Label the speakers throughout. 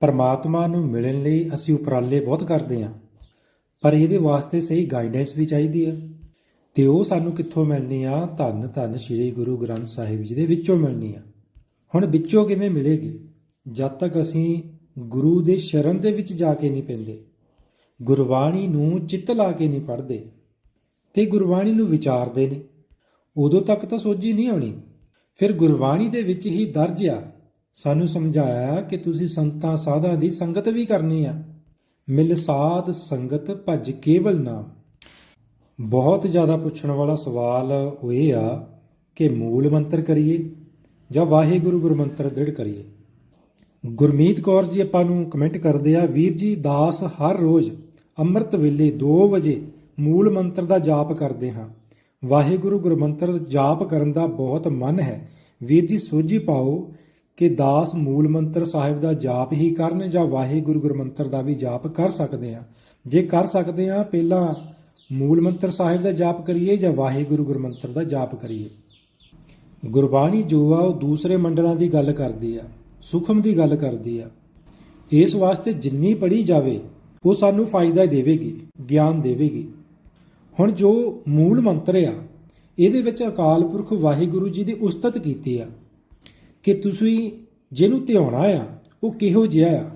Speaker 1: ਪਰਮਾਤਮਾ ਨੂੰ ਮਿਲਣ ਲਈ ਅਸੀਂ ਉਪਰਾਲੇ ਬਹੁਤ ਕਰਦੇ ਹਾਂ। ਪਰ ਇਹਦੇ ਵਾਸਤੇ ਸਹੀ ਗਾਈਡੈਂਸ ਵੀ ਚਾਹੀਦੀ ਹੈ। ਤੇ ਉਹ ਸਾਨੂੰ ਕਿੱਥੋਂ ਮਿਲਣੀ ਆ? ਧੰਨ ਧੰਨ ਸ੍ਰੀ ਗੁਰੂ ਗ੍ਰੰਥ ਸਾਹਿਬ ਜੀ ਦੇ ਵਿੱਚੋਂ ਮਿਲਣੀ ਆ। ਹੁਣ ਵਿੱਚੋਂ ਕਿਵੇਂ ਮਿਲੇਗੀ? ਜਦ ਤੱਕ ਅਸੀਂ ਗੁਰੂ ਦੇ ਸ਼ਰਨ ਦੇ ਵਿੱਚ ਜਾ ਕੇ ਨਹੀਂ ਪੈਂਦੇ, ਗੁਰਬਾਣੀ ਨੂੰ ਚਿੱਤ ਲਾ ਕੇ ਨਹੀਂ ਪੜ੍ਹਦੇ ਤੇ ਗੁਰਬਾਣੀ ਨੂੰ ਵਿਚਾਰਦੇ ਨਹੀਂ, ਉਦੋਂ ਤੱਕ ਤਾਂ ਸੋਝੀ ਨਹੀਂ ਆਉਣੀ। ਫਿਰ ਗੁਰਬਾਣੀ ਦੇ ਵਿੱਚ ਹੀ ਦਰਜ ਆ ਸਾਨੂੰ ਸਮਝਾਇਆ ਕਿ ਤੁਸੀਂ ਸੰਤਾਂ ਸਾਧਾਂ ਦੀ ਸੰਗਤ ਵੀ ਕਰਨੀ ਆ। ਮਿਲ ਸਾਧ ਸੰਗਤ ਭਜ ਕੇਵਲ ਨਾਮ ਬਹੁਤ ਜ਼ਿਆਦਾ ਪੁੱਛਣ ਵਾਲਾ ਸਵਾਲ ਉਹ ਇਹ ਆ ਕਿ ਮੂਲ ਮੰਤਰ ਕਰੀਏ ਜਾਂ ਵਾਹਿਗੁਰੂ ਗੁਰਮੰਤਰ ਦ੍ਰਿੜ ਕਰੀਏ? ਗੁਰਮੀਤ ਕੌਰ ਜੀ ਆਪਾਂ ਨੂੰ ਕਮੈਂਟ ਕਰਦੇ ਆ, ਵੀਰ ਜੀ, ਦਾਸ ਹਰ ਰੋਜ਼ ਅੰਮ੍ਰਿਤ ਵੇਲੇ 2 ਵਜੇ ਮੂਲ ਮੰਤਰ ਦਾ ਜਾਪ ਕਰਦੇ ਹਾਂ। ਵਾਹਿਗੁਰੂ ਗੁਰਮੰਤਰ ਜਾਪ ਕਰਨ ਦਾ ਬਹੁਤ ਮਨ ਹੈ। ਵੀਰ ਜੀ, ਸੋਝੀ ਪਾਓ ਕਿ ਦਾਸ ਮੂਲ ਮੰਤਰ ਸਾਹਿਬ ਦਾ ਜਾਪ ਹੀ ਕਰਨ ਜਾਂ ਵਾਹਿਗੁਰੂ ਗੁਰਮੰਤਰ ਦਾ ਵੀ ਜਾਪ ਕਰ ਸਕਦੇ ਆ ਜੇ ਕਰ ਸਕਦੇ ਆ ਪਹਿਲਾਂ ਮੂਲ ਮੰਤਰ ਸਾਹਿਬ ਦਾ ਜਾਪ ਕਰੀਏ ਜਾਂ ਵਾਹਿਗੁਰੂ ਗੁਰਮੰਤਰ ਦਾ ਜਾਪ ਕਰੀਏ। ਗੁਰਬਾਣੀ ਜੋ ਆ, ਉਹ ਦੂਸਰੇ ਮੰਡਲਾਂ ਦੀ ਗੱਲ ਕਰਦੀ ਆ, ਸੁਖਮ ਦੀ ਗੱਲ ਕਰਦੀ ਆ। ਇਸ ਵਾਸਤੇ ਜਿੰਨੀ ਪੜੀ ਜਾਵੇ, ਉਹ ਸਾਨੂੰ ਫਾਇਦਾ ਦੇਵੇਗੀ, ਗਿਆਨ ਦੇਵੇਗੀ। ਹੁਣ ਜੋ ਮੂਲ ਮੰਤਰ ਆ, ਇਹਦੇ ਵਿੱਚ ਅਕਾਲ ਪੁਰਖ ਵਾਹਿਗੁਰੂ ਜੀ ਦੀ ਉਸਤਤ ਕੀਤੀ ਆ। ਕਿ ਤੁਸੀਂ ਜਿਹਨੂੰ ਧਿਆਉਣਾ ਆ, ਉਹ ਕਿਹੋ ਜਿਹਾ ਆ?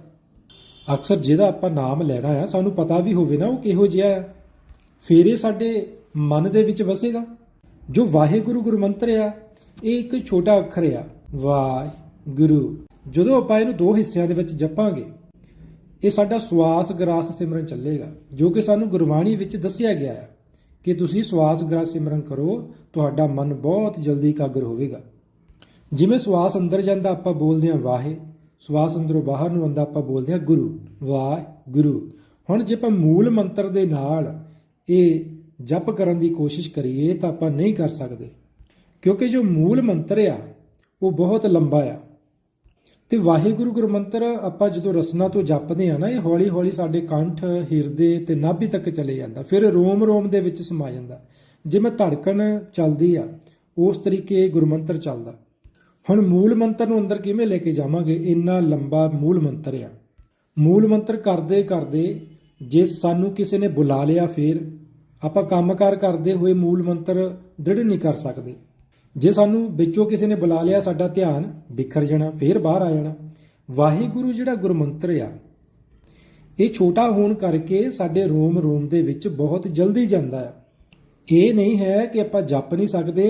Speaker 1: ਅਕਸਰ ਜਿਹਦਾ ਆਪਾਂ ਨਾਮ ਲੈਣਾ ਆ, ਸਾਨੂੰ ਪਤਾ ਵੀ ਹੋਵੇ ਨਾ ਉਹ ਕਿਹੋ ਜਿਹਾ ਆ। ਫਿਰ ਇਹ ਸਾਡੇ ਮਨ ਦੇ ਵਿੱਚ ਵਸੇਗਾ। ਜੋ ਵਾਹਿਗੁਰੂ ਗੁਰਮੰਤਰ ਆ, ਇਹ ਇੱਕ ਛੋਟਾ ਅੱਖਰ ਆ। ਵਾਹਿਗੁਰੂ। ਜਦੋਂ ਆਪਾਂ ਇਹਨੂੰ ਦੋ ਹਿੱਸਿਆਂ ਦੇ ਵਿੱਚ ਜਪਾਂਗੇ, ਇਹ ਸਾਡਾ ਸਵਾਸ ਗਰਾਸ ਸਿਮਰਨ ਚੱਲੇਗਾ, ਜੋ ਕਿ ਸਾਨੂੰ ਗੁਰਬਾਣੀ ਵਿੱਚ ਦੱਸਿਆ ਗਿਆ ਹੈ ਕਿ ਤੁਸੀਂ ਸਵਾਸ ਗਰਾਸ ਸਿਮਰਨ ਕਰੋ, ਤੁਹਾਡਾ ਮਨ ਬਹੁਤ ਜਲਦੀ ਇਕਾਗਰ ਹੋਵੇਗਾ। ਜਿਵੇਂ ਸਵਾਸ ਅੰਦਰ ਜਾਂਦਾ ਆਪਾਂ ਬੋਲਦੇ ਹਾਂ ਵਾਹੇ ਸਵਾਸ ਅੰਦਰੋਂ ਬਾਹਰ ਨੂੰ ਆਉਂਦਾ ਆਪਾਂ ਬੋਲਦੇ ਹਾਂ ਗੁਰੂ, ਵਾਹਿਗੁਰੂ। ਹੁਣ ਜੇ ਆਪਾਂ ਮੂਲ ਮੰਤਰ ਦੇ ਨਾਲ ਇਹ ਜਪ ਕਰਨ ਦੀ ਕੋਸ਼ਿਸ਼ ਕਰੀਏ ਤਾਂ ਆਪਾਂ ਨਹੀਂ ਕਰ ਸਕਦੇ। ਕਿਉਂਕਿ ਜੋ ਮੂਲ ਮੰਤਰ ਆ, ਉਹ ਬਹੁਤ ਲੰਬਾ ਆ। ਤੇ ਵਾਹਿਗੁਰੂ ਗੁਰਮੰਤਰ ਆਪਾਂ ਜਦੋਂ ਰਸਨਾ ਤੋਂ ਜਪਦੇ ਆ ਨਾ, ਇਹ ਹੌਲੀ ਹੌਲੀ ਸਾਡੇ ਕੰਠ, ਹਿਰਦੇ ਤੇ ਨਾਭੀ ਤੱਕ ਚਲੇ ਜਾਂਦਾ, ਫਿਰ ਰੋਮ ਰੋਮ ਦੇ ਵਿੱਚ ਸਮਾ ਜਾਂਦਾ। ਜਿਵੇਂ ਧੜਕਣ ਚੱਲਦੀ ਆ, ਉਸ ਤਰੀਕੇ ਗੁਰਮੰਤਰ ਚੱਲਦਾ। ਹੁਣ ਮੂਲ ਮੰਤਰ ਨੂੰ ਅੰਦਰ ਕਿਵੇਂ ਲੈ ਕੇ ਜਾਵਾਂਗੇ? ਇੰਨਾ ਲੰਬਾ ਮੂਲ ਮੰਤਰ ਆ। ਮੂਲ ਮੰਤਰ ਕਰਦੇ ਕਰਦੇ ਜੇ ਸਾਨੂੰ ਕਿਸੇ ਨੇ ਬੁਲਾ ਲਿਆ ਫਿਰ, ਆਪਾਂ ਕੰਮਕਾਰ ਕਰਦੇ ਹੋਏ ਮੂਲ ਮੰਤਰ ਦ੍ਰਿੜ ਨਹੀਂ ਕਰ ਸਕਦੇ। ਜੇ ਸਾਨੂੰ ਵਿੱਚੋਂ ਕਿਸੇ ਨੇ ਬੁਲਾ ਲਿਆ ਸਾਡਾ ਧਿਆਨ ਬਿਖਰ ਜਾਣਾ, ਫੇਰ ਬਾਹਰ ਆ ਜਾਣਾ। ਵਾਹਿਗੁਰੂ ਜਿਹੜਾ ਗੁਰਮੰਤਰ ਆ, ਇਹ ਛੋਟਾ ਹੋਣ ਕਰਕੇ ਸਾਡੇ ਰੋਮ ਰੋਮ ਦੇ ਵਿੱਚ ਬਹੁਤ ਜਲਦੀ ਜਾਂਦਾ ਆ। ਇਹ ਨਹੀਂ ਹੈ ਕਿ ਆਪਾਂ ਜਪ ਨਹੀਂ ਸਕਦੇ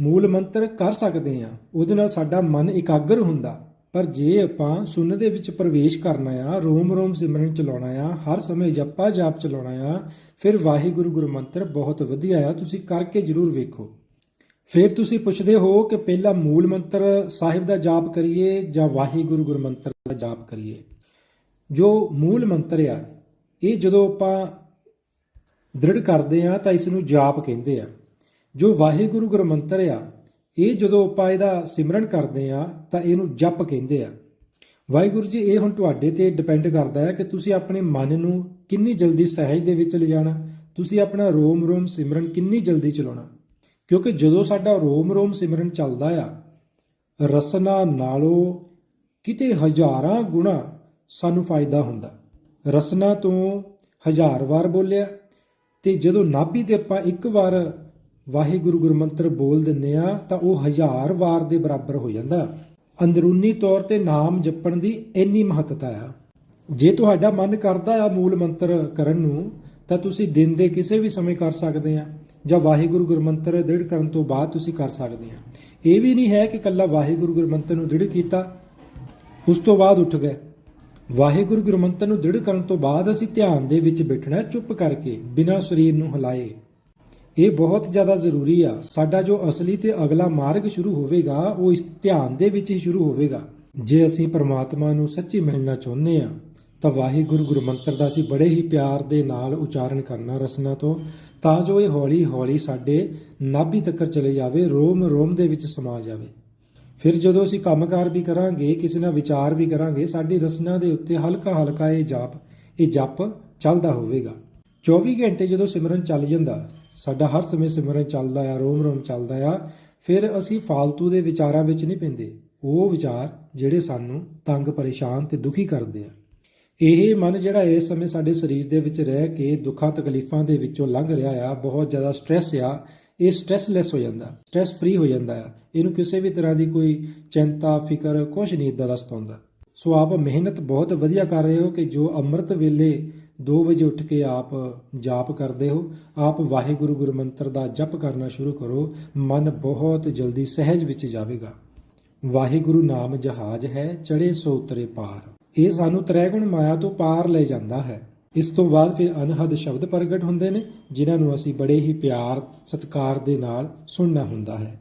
Speaker 1: ਮੂਲ ਮੰਤਰ ਕਰ ਸਕਦੇ ਆ ਉਹਦੇ ਨਾਲ ਸਾਡਾ ਮਨ ਇਕਾਗਰ ਹੁੰਦਾ। ਪਰ ਜੇ ਆਪਾਂ ਸੁਣਨ ਦੇ ਵਿੱਚ ਪ੍ਰਵੇਸ਼ ਕਰਨਾ ਆ, ਰੋਮ ਰੋਮ ਸਿਮਰਨ ਚਲਾਉਣਾ ਆ, ਹਰ ਸਮੇਂ ਜਪਾ ਜਾਪ ਚਲਾਉਣਾ ਆ, ਫਿਰ ਵਾਹਿਗੁਰੂ ਗੁਰਮੰਤਰ ਬਹੁਤ ਵਧੀਆ ਆ। ਤੁਸੀਂ ਕਰਕੇ ਜਰੂਰ ਵੇਖੋ। ਫਿਰ ਤੁਸੀਂ ਪੁੱਛਦੇ ਹੋ ਕਿ ਪਹਿਲਾਂ ਮੂਲ ਮੰਤਰ ਸਾਹਿਬ ਦਾ ਜਾਪ ਕਰੀਏ ਜਾਂ ਵਾਹਿਗੁਰੂ ਗੁਰਮੰਤਰ ਦਾ ਜਾਪ ਕਰੀਏ। ਜੋ ਮੂਲ ਮੰਤਰ ਆ, ਇਹ ਜਦੋਂ ਆਪਾਂ ਦ੍ਰਿੜ ਕਰਦੇ ਆ ਤਾਂ ਇਸ ਨੂੰ ਜਾਪ ਕਹਿੰਦੇ ਆ। ਜੋ ਵਾਹਿਗੁਰੂ ਗੁਰਮੰਤਰ ਆ, ਇਹ ਜਦੋਂ ਆਪਾਂ ਇਹਦਾ ਸਿਮਰਨ ਕਰਦੇ ਆ, ਤਾਂ ਇਹਨੂੰ ਜਪ ਕਹਿੰਦੇ ਆ। ਵਾਹਿਗੁਰੂ ਜੀ, ਇਹ ਹੁਣ ਤੁਹਾਡੇ ਤੇ ਡਿਪੈਂਡ ਕਰਦਾ ਹੈ ਕਿ ਤੁਸੀਂ ਆਪਣੇ ਮਨ ਨੂੰ ਕਿੰਨੀ ਜਲਦੀ ਸਹਿਜ ਦੇ ਵਿੱਚ ਲਿਜਾਣਾ, ਤੁਸੀਂ ਆਪਣਾ ਰੋਮ ਰੋਮ ਸਿਮਰਨ ਕਿੰਨੀ ਜਲਦੀ ਚਲਾਉਣਾ। ਕਿਉਂਕਿ ਜਦੋਂ ਸਾਡਾ ਰੋਮ ਰੋਮ ਸਿਮਰਨ ਚੱਲਦਾ ਆ, ਰਸਨਾ ਨਾਲੋਂ ਕਿਤੇ ਹਜ਼ਾਰਾਂ ਗੁਣਾ ਸਾਨੂੰ ਫਾਇਦਾ ਹੁੰਦਾ। ਰਸਨਾ ਤੋਂ ਹਜ਼ਾਰ ਵਾਰ ਬੋਲਿਆ, ਤੇ ਜਦੋਂ ਨਾਭੀ ਤੇ ਆਪਾਂ ਇੱਕ ਵਾਰ ਵਾਹਿਗੁਰੂ ਗੁਰਮੰਤਰ ਬੋਲ ਦਿੰਨੇ ਆ, ਤਾਂ ਉਹ ਹਜ਼ਾਰ ਵਾਰ ਦੇ ਬਰਾਬਰ ਹੋ ਜਾਂਦਾ। ਅੰਦਰੂਨੀ ਤੌਰ ਤੇ ਨਾਮ ਜਪਣ ਦੀ ਇੰਨੀ ਮਹੱਤਤਾ ਆ। ਜੇ ਤੁਹਾਡਾ ਮਨ ਕਰਦਾ ਆ ਮੂਲ ਮੰਤਰ ਕਰਨ ਨੂੰ, ਤਾਂ ਤੁਸੀਂ ਦਿਨ ਦੇ ਕਿਸੇ ਵੀ ਸਮੇਂ ਕਰ ਸਕਦੇ ਆ, ਜਾਂ ਵਾਹਿਗੁਰੂ ਗੁਰਮੰਤਰ ਦ੍ਰਿੜ ਕਰਨ ਤੋਂ ਬਾਅਦ ਤੁਸੀਂ ਕਰ ਸਕਦੇ ਆ। ਇਹ ਵੀ ਨਹੀਂ ਹੈ ਕਿ ਕੱਲਾ ਵਾਹਿਗੁਰੂ ਗੁਰਮੰਤਰ ਨੂੰ ਦ੍ਰਿੜ ਕੀਤਾ, ਉਸ ਤੋਂ ਬਾਅਦ ਉੱਠ ਗਏ। ਵਾਹਿਗੁਰੂ ਗੁਰਮੰਤਰ ਨੂੰ ਦ੍ਰਿੜ ਕਰਨ ਤੋਂ ਬਾਅਦ ਅਸੀਂ ਧਿਆਨ ਦੇ ਵਿੱਚ ਬੈਠਣਾ ਚੁੱਪ ਕਰਕੇ, ਬਿਨਾਂ ਸਰੀਰ ਨੂੰ ਹਿਲਾਏ। ਇਹ ਬਹੁਤ ਜ਼ਿਆਦਾ ਜ਼ਰੂਰੀ ਆ। ਸਾਡਾ ਜੋ ਅਸਲੀ ਤੇ ਅਗਲਾ ਮਾਰਗ ਸ਼ੁਰੂ ਹੋਵੇਗਾ, ਉਹ ਇਸ ਧਿਆਨ ਦੇ ਵਿੱਚ ਹੀ ਸ਼ੁਰੂ ਹੋਵੇਗਾ। ਜੇ ਅਸੀਂ ਪਰਮਾਤਮਾ ਨੂੰ ਸੱਚੀ ਮਿਲਣਾ ਚਾਹੁੰਦੇ ਆ, ਤਾਂ ਵਾਹਿਗੁਰੂ ਗੁਰਮੰਤਰ ਦਾ ਅਸੀਂ ਬੜੇ ਹੀ ਪਿਆਰ ਦੇ ਨਾਲ ਉਚਾਰਨ ਕਰਨਾ ਰਸਨਾ ਤੋਂ, ਤਾਂ ਜੋ ਇਹ ਹੌਲੀ ਹੌਲੀ ਸਾਡੇ ਨਾਭੀ ਤੱਕ ਚਲੇ ਜਾਵੇ ਰੋਮ ਰੋਮ ਦੇ ਵਿੱਚ ਸਮਾ ਜਾਵੇ। ਫਿਰ ਜਦੋਂ ਅਸੀਂ ਕੰਮਕਾਰ ਵੀ ਕਰਾਂਗੇ, ਕਿਸੇ ਨਾਲ ਵਿਚਾਰ ਵੀ ਕਰਾਂਗੇ, ਸਾਡੀ ਰਸਨਾ ਦੇ ਉੱਤੇ ਹਲਕਾ ਹਲਕਾ ਇਹ ਜਾਪ, ਇਹ ਜਪ ਚੱਲਦਾ ਹੋਵੇਗਾ। 24 ਘੰਟੇ ਜਦੋਂ ਸਿਮਰਨ ਚੱਲ ਜਾਂਦਾ, ਸਾਡਾ ਹਰ ਸਮੇਂ ਸਿਮਰਨ ਚੱਲਦਾ ਆ, ਰੋਮ ਰੋਮ ਚੱਲਦਾ ਆ, ਫਿਰ ਅਸੀਂ ਫਾਲਤੂ ਦੇ ਵਿਚਾਰਾਂ ਵਿੱਚ ਨਹੀਂ ਪੈਂਦੇ। ਉਹ ਵਿਚਾਰ ਜਿਹੜੇ ਸਾਨੂੰ ਤੰਗ, ਪਰੇਸ਼ਾਨ ਤੇ ਦੁਖੀ ਕਰਦੇ ਆ। ਇਹ ਮਨ ਜਿਹੜਾ ਇਸ ਸਮੇਂ ਸਾਡੇ ਸਰੀਰ ਦੇ ਵਿੱਚ ਰਹਿ ਕੇ ਦੁੱਖਾਂ, ਤਕਲੀਫਾਂ ਦੇ ਵਿੱਚੋਂ ਲੰਘ ਰਿਹਾ ਆ, ਬਹੁਤ ਜ਼ਿਆਦਾ ਸਟ੍ਰੈਸ ਆ, ਇਹ ਸਟ੍ਰੈਸਲੈਸ ਹੋ ਜਾਂਦਾ ਸਟ੍ਰੈਸ ਫ੍ਰੀ ਹੋ ਜਾਂਦਾ ਆ। ਇਹਨੂੰ ਕਿਸੇ ਵੀ ਤਰ੍ਹਾਂ ਦੀ ਕੋਈ ਚਿੰਤਾ, ਫਿਕਰ ਕੁਝ ਨਹੀਂ ਇਦਾਂ ਦਾ ਸਤਾਉਂਦਾ। ਸੋ ਆਪ ਮਿਹਨਤ ਬਹੁਤ ਵਧੀਆ ਕਰ ਰਹੇ ਹੋ ਕਿ ਜੋ ਅੰਮ੍ਰਿਤ ਵੇਲੇ 2 ਵਜੇ ਉੱਠ ਕੇ ਆਪ ਜਾਪ ਕਰਦੇ ਹੋ, ਆਪ ਵਾਹਿਗੁਰੂ ਗੁਰਮੰਤਰ ਦਾ ਜਪ ਕਰਨਾ ਸ਼ੁਰੂ ਕਰੋ, ਮਨ ਬਹੁਤ ਜਲਦੀ ਸਹਿਜ ਵਿੱਚ ਜਾਵੇਗਾ। ਵਾਹਿਗੁਰੂ ਨਾਮ ਜਹਾਜ਼ ਹੈ ਚੜੇ ਸੋ ਉਤਰੇ ਪਾਰ। ਇਹ ਸਾਨੂੰ ਤ੍ਰੈਗੁਣ ਮਾਇਆ ਤੋਂ ਪਾਰ ਲੈ ਜਾਂਦਾ ਹੈ। ਇਸ ਤੋਂ ਬਾਅਦ ਫਿਰ ਅਨਹਦ ਸ਼ਬਦ ਪ੍ਰਗਟ ਹੁੰਦੇ ਨੇ, ਜਿਨ੍ਹਾਂ ਨੂੰ ਅਸੀਂ ਬੜੇ ਹੀ ਪਿਆਰ, ਸਤਿਕਾਰ ਦੇ ਨਾਲ ਸੁਣਨਾ ਹੁੰਦਾ ਹੈ।